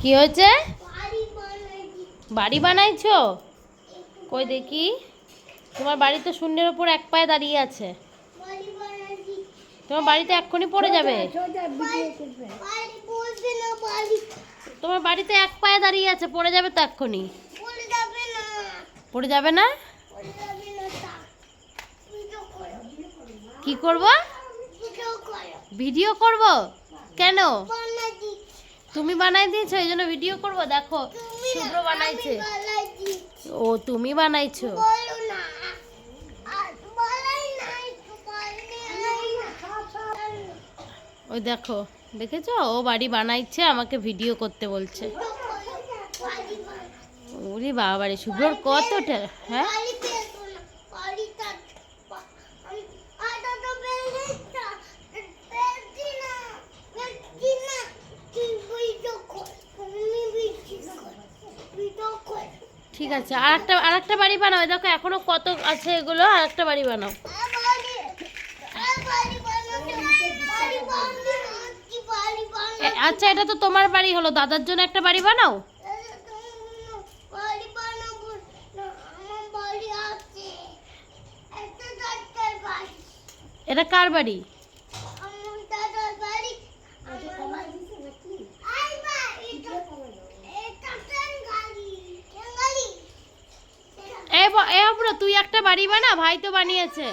কি হয়েছে? বাড়ি বানাইছো? কই দেখি। তোমার বাড়ি তো শূন্যের ওপর এক পায়ে দাঁড়িয়ে আছে। তোমার বাড়িতে এক্ষুনি পড়ে যাবে। তোমার বাড়িতে এক পায়ে দাঁড়িয়ে আছে, পড়ে যাবে তো এক্ষুনি। পড়ে যাবে না? কি করব? ভিডিও করব? কেন? তুমি বানাই দিয়েছ এই জন্য ভিডিও করব দেখো শুভ্র বানাইছে। ও তুমি বানাইছো? ওই দেখো দেখেছ? ও বাড়ি বানাইছে আমাকে ভিডিও করতে বলছে। ওরে বাবা রে শুভ্রর কতটা হ্যাঁ? ঠিক আছে আর একটা আর একটা বাড়ি বানাও। দেখো এখনও কত আছে এগুলো আর একটা বাড়ি বানাও। আচ্ছা এটা তো তোমার বাড়ি হলো, দাদার জন্য একটা বাড়ি বানাও? এটা কার বাড়ি? তুই একটা বাড়ি বানা ভাই তো বানিয়েছে।